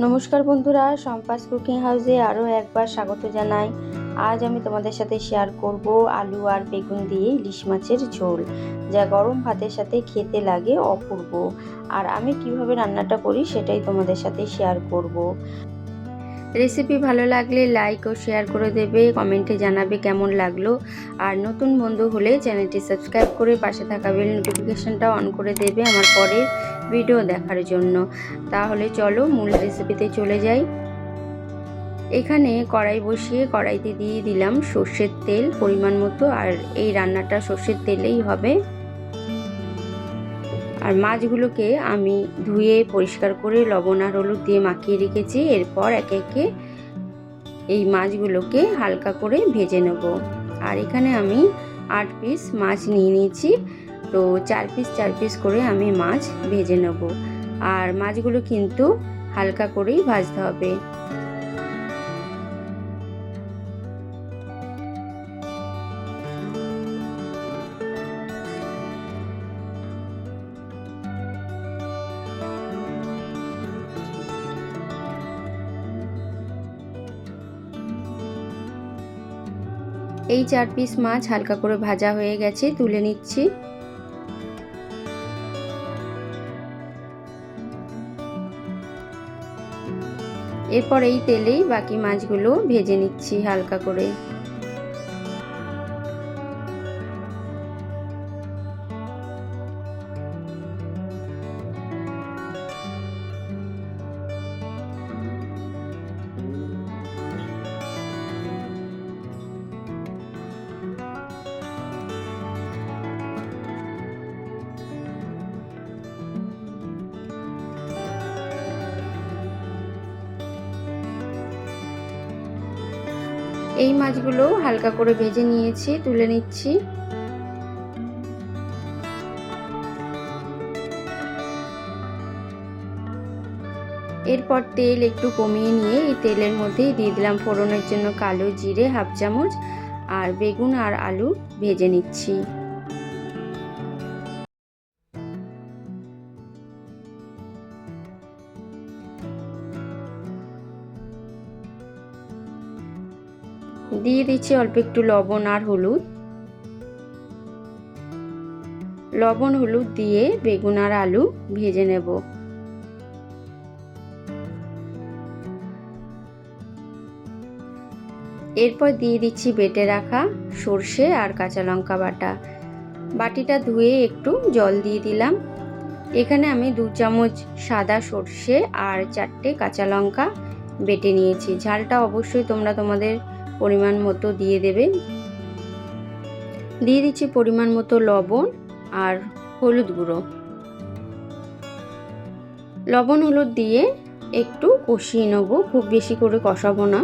নমস্কার বন্ধুরা সম্পাস কুকিং হাউসে আরও একবার স্বাগত জানাই আজ আমি তোমাদের সাথে শেয়ার করব আলু আর বেগুন দিয়ে ইলিশ মাছের ঝোল, যা গরম ভাতের সাথে খেতে লাগে অপূর্ব আর আমি কীভাবে রান্নাটা করি সেটাই তোমাদের সাথে শেয়ার করব। রেসিপি ভালো লাগলে লাইক ও শেয়ার করে দেবে কমেন্টে জানাবে কেমন লাগল। আর নতুন বন্ধু হলে চ্যানেলটি সাবস্ক্রাইব করে পাশে থাকা বেল নোটিফিকেশানটা অন করে দেবে আমার পরের ভিডিও দেখার জন্য। তাহলে চলো মূল রেসিপিতে চলে যাই। এখানে কড়াই বসিয়ে কড়াইতে দিয়ে দিলাম সর্ষের তেল পরিমাণ মতো, আর এই রান্নাটা সর্ষের তেলেই হবে। আর মাছগুলোকে আমি ধুয়ে পরিষ্কার করে লবণ আর হলুদ দিয়ে মাখিয়ে রেখেছি। এরপর একে একে এই মাছগুলোকে হালকা করে ভেজে নেব। আর এখানে আমি আট পিস মাছ নিয়ে নিয়েছি। তো চার পিস চার পিস করে আমি মাছ ভেজে নেব। আর মাছগুলো কিন্তু হালকা করেই ভাজতে হবে। এই চার পিস মাছ হালকা করে ভাজা হয়ে গেছে, তুলে নিচ্ছি। এরপর এই তেলেই বাকি মাছগুলো ভেজে নিচ্ছি হালকা করে। এই মাছগুলো হালকা করে ভেজে নিয়েছি, তুলে নিচ্ছি। এরপর তেল একটু কমিয়ে নিয়ে এই তেলের মধ্যেই দিয়ে দিলাম ফোড়নের জন্য কালো জিরে, হাফ চামচ, আর বেগুন আর আলু ভেজে নিচ্ছি। দিয়ে দিচ্ছি অল্প একটু লবণ আর হলুদ। লবণ, হলুদ দিয়ে বেগুন আর আলু ভেজে নেব। এরপর দিয়ে দিচ্ছি বেটে রাখা সর্ষে আর কাঁচা লঙ্কা বাটা। বাটিটা ধুয়ে একটু জল দিয়ে দিলাম। এখানে আমি দু চামচ সাদা সর্ষে আর চারটে কাঁচা লঙ্কা বেটে নিয়েছি। ঝালটা অবশ্যই তোমরা তোমাদের পরিমাণ মতো দিয়ে দেবে। দিয়ে দিচ্ছি পরিমাণ মতো লবণ আর হলুদ গুঁড়ো। লবণ হলুদ দিয়ে একটু কষিয়ে নেব, খুব বেশি করে কষাবো না।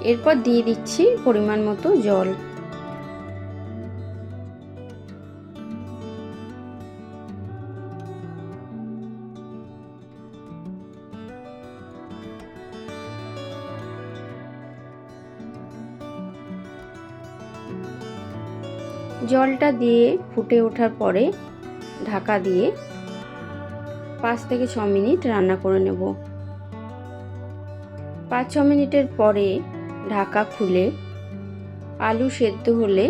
এরপর দিয়ে দিচ্ছি পরিমাণ মতো জল। জলটা দিয়ে ফুটে ওঠার পরে ঢাকা দিয়ে পাঁচ থেকে ছ মিনিট রান্না করে নেব। পাঁচ ছ মিনিটের পরে ঢাকা খুলে আলু সেদ্ধ হলে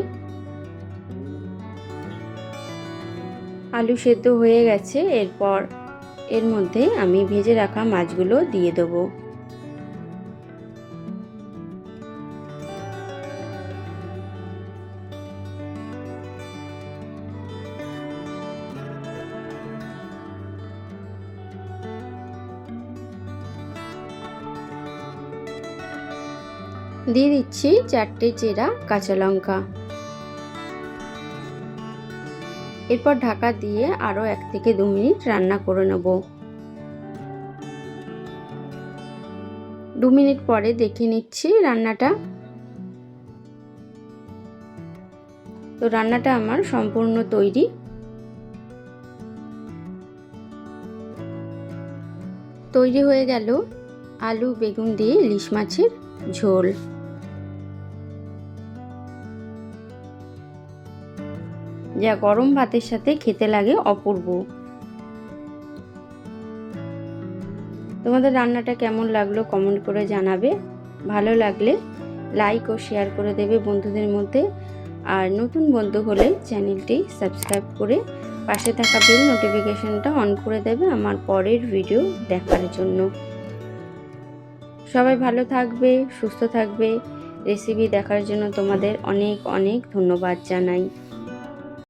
আলু সেদ্ধ হয়ে গেছে, এরপর এর মধ্যে আমি ভেজে রাখা মাছগুলো দিয়ে দেবো। দিয়ে দিচ্ছি চারটে চেরা কাঁচা লঙ্কা। এরপর ঢাকা দিয়ে আরও এক থেকে দু মিনিট রান্না করে নেব। দু মিনিট পরে দেখে নিচ্ছি রান্নাটা। তো রান্নাটা আমার সম্পূর্ণ তৈরি। তৈরি হয়ে গেল আলু, বেগুন দিয়ে ইলিশ মাছের ঝোল। যা গরম ভাতের সাথে খেতে লাগে অপূর্ব। তোমাদের রান্নাটা কেমন লাগল কমেন্ট করে জানাবে। ভালো লাগলে লাইক ও শেয়ার করে দেবে বন্ধুদের মধ্যে। আর নতুন বন্ধু হলে চ্যানেলটি সাবস্ক্রাইব করে পাশে থাকা বেল নোটিফিকেশনটা অন করে দেবে আমার পরের ভিডিও দেখার জন্য। সবাই ভালো থাকবে, সুস্থ থাকবে। রেসিপি দেখার জন্য তোমাদের অনেক অনেক ধন্যবাদ জানাই।